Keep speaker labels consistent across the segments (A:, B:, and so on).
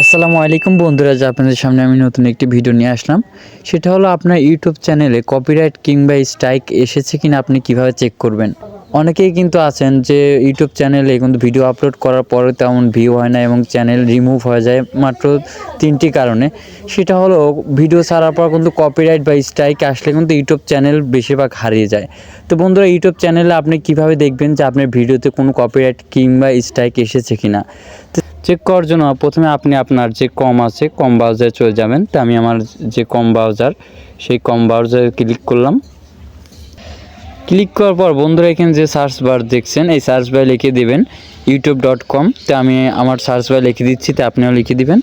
A: আসসালামু আলাইকুম বন্ধুরা, যে আপনাদের সামনে আমি নতুন একটি ভিডিও নিয়ে আসলাম। সেটা হলো আপনার ইউটিউব চ্যানেলে কপিরাইট কিংবা স্ট্রাইক এসেছে কিনা আপনি কীভাবে চেক করবেন? অনেকেই কিন্তু আছেন যে ইউটিউব চ্যানেলে কিন্তু ভিডিও আপলোড করার পরে তেমন ভিউ হয় না এবং চ্যানেল রিমুভ হয়ে যায় মাত্র তিনটি কারণে। সেটা হলো ভিডিও ছাড়ার পর কিন্তু কপিরাইট বা স্ট্রাইক আসলে কিন্তু ইউটিউব চ্যানেল বেশিরভাগ হারিয়ে যায়। তো বন্ধুরা, ইউটিউব চ্যানেলে আপনি কীভাবে দেখবেন যে আপনার ভিডিওতে কোনো কপিরাইট কিংবা স্ট্রাইক এসেছে কিনা? তো চেক করার জন্য প্রথমে আপনি আপনার যে কম আছে, কম ব্রাউজারে চলে যাবেন। তো আমি আমার যে কম ব্রাউজার সেই কম ব্রাউজারে ক্লিক করলাম। ক্লিক করার পর বন্ধুরা এখানে যে সার্চ বার দেখছেন, এই সার্চ বার লিখে দেবেন ইউটিউব ডট কম তো আমি আমার সার্চ বার লিখে দিচ্ছি, তো আপনিও লিখে দিবেন।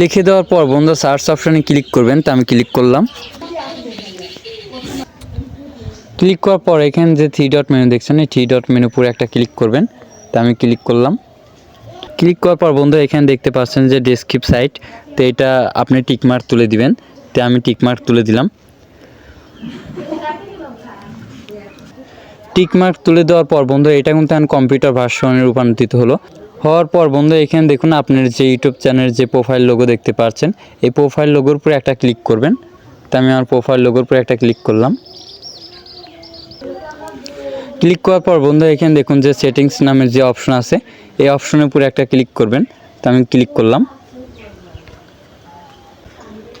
A: লিখে দেওয়ার পর বন্ধু সার্চ অপশানে ক্লিক করবেন, তো আমি ক্লিক করলাম। ক্লিক করার পর এখানে যে থ্রি ডট মেনু দেখছেন, এই থ্রি ডট মেনু পুরো একটা ক্লিক করবেন। তো আমি ক্লিক করলাম। ক্লিক করার পর বন্ধু এখানে দেখতে পাচ্ছেন যে ডেসক্রিপ সাইট তো এটা আপনি টিকমার্ক তুলে দিবেন। তো আমি টিকমার্ক তুলে দিলাম। টিকমার্ক তুলে দেওয়ার পর বন্ধু এটা কিন্তু এখন কম্পিউটার ভার্সনে রূপান্তরিত হলো। হওয়ার পর বন্ধু এখানে দেখুন আপনার যে ইউটিউব চ্যানেলের যে প্রোফাইল লোগো দেখতে পাচ্ছেন, এই প্রোফাইল লোগোর উপরে একটা ক্লিক করবেন। তো আমি আমার প্রোফাইল লোগোর উপরে একটা ক্লিক করলাম। ক্লিক করার পর বন্ধু, এখানে দেখুন যে সেটিংস নামের যে অপশন আছে, এই অপশনের উপরে একটা ক্লিক করবেন। তো আমি ক্লিক করলাম।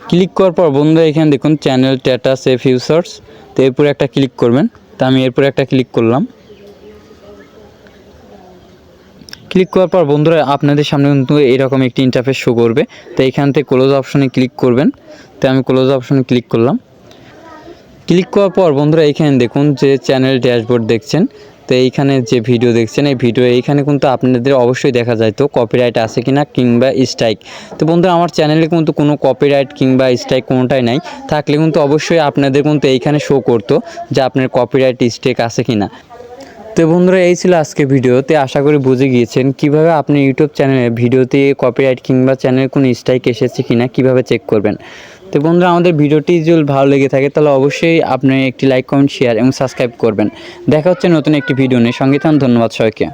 A: ক্লিক করার পর বন্ধু, এখানে দেখুন চ্যানেল ডেটা এ ফিউচার্স তো এরপরে একটা ক্লিক করবেন। তো আমি এরপরে একটা ক্লিক করলাম। ক্লিক করার পর বন্ধুরা আপনাদের সামনে কিন্তু এরকম একটি ইন্টারফেস শো করবে। তো এখান থেকে ক্লোজ অপশনে ক্লিক করবেন। তো আমি ক্লোজ অপশনে ক্লিক করলাম। ক্লিক করার পর বন্ধুরা এখানে দেখুন যে চ্যানেল ড্যাশবোর্ড দেখছেন। তো এইখানে যে ভিডিও দেখছেন, এই ভিডিও এইখানে কিন্তু আপনাদের অবশ্যই দেখা যায়। তো কপিরাইট আছে কিনা কিংবা স্ট্রাইক তো বন্ধুরা আমার চ্যানেলে কিন্তু কোনো কপিরাইট কিংবা স্ট্রাইক কোনোটাই নাই। থাকলে কিন্তু অবশ্যই আপনাদের কিন্তু এইখানে শো করতো যে আপনার কপিরাইট স্ট্রাইক আছে কিনা। তো বন্ধুরা, এই ছিল আজকে ভিডিওতে আশা করি বুঝে গিয়েছেন কীভাবে আপনি ইউটিউব চ্যানেলে ভিডিওতে কপিরাইট কিংবা চ্যানেলের কোনো স্ট্রাইক এসেছে কিনা, কীভাবে চেক করবেন। তো বন্ধুরা, আমাদের ভিডিওটি যদি ভালো লেগে থাকে, তাহলে অবশ্যই আপনি একটি লাইক কমেন্ট শেয়ার এবং সাবস্ক্রাইব করবেন। দেখা হচ্ছে নতুন একটি ভিডিও নিয়ে। সঙ্গে থাকুন, ধন্যবাদ সবাইকে।